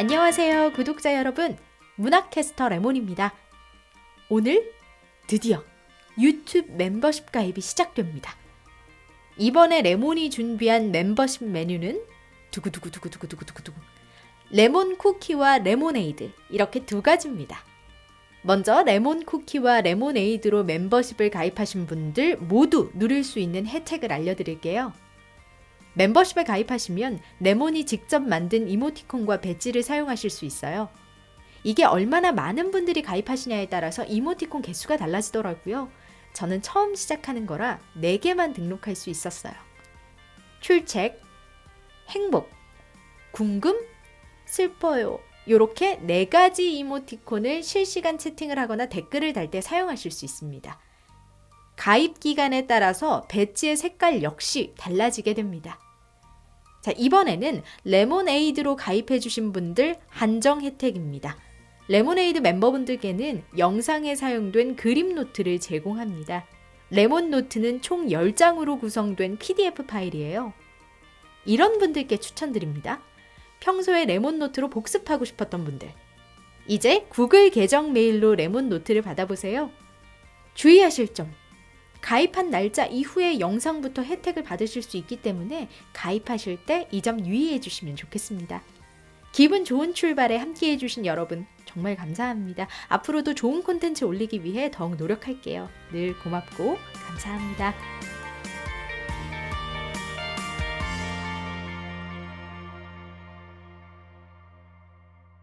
안녕하세요, 구독자 여러분. 문학캐스터 레몬입니다. 오늘 드디어 유튜브 멤버십 가입이 시작됩니다. 이번에 레몬이 준비한 멤버십 메뉴는 두구두구두구두구두구두구 레몬 쿠키와 레모네이드 이렇게 두 가지입니다. 먼저 레몬 쿠키와 레모네이드로 멤버십을 가입하신 분들 모두 누릴 수 있는 혜택을 알려드릴게요. 멤버십에 가입하시면 레몬이 직접 만든 이모티콘과 배지를 사용하실 수 있어요. 이게 얼마나 많은 분들이 가입하시냐에 따라서 이모티콘 개수가 달라지더라고요. 저는 처음 시작하는 거라 4개만 등록할 수 있었어요. 출첵, 행복, 궁금, 슬퍼요. 요렇게 네 가지 이모티콘을 실시간 채팅을 하거나 댓글을 달 때 사용하실 수 있습니다. 가입 기간에 따라서 배지의 색깔 역시 달라지게 됩니다. 자, 이번에는 레모네이드로 가입해주신 분들 한정 혜택입니다. 레모네이드 멤버분들께는 영상에 사용된 그림 노트를 제공합니다. 레몬 노트는 총 10장으로 구성된 PDF 파일이에요. 이런 분들께 추천드립니다. 평소에 레몬 노트로 복습하고 싶었던 분들. 이제 구글 계정 메일로 레몬 노트를 받아보세요. 주의하실 점. 가입한 날짜 이후에 영상부터 혜택을 받으실 수 있기 때문에 가입하실 때 이 점 유의해 주시면 좋겠습니다. 기분 좋은 출발에 함께 해주신 여러분 정말 감사합니다. 앞으로도 좋은 콘텐츠 올리기 위해 더욱 노력할게요. 늘 고맙고 감사합니다.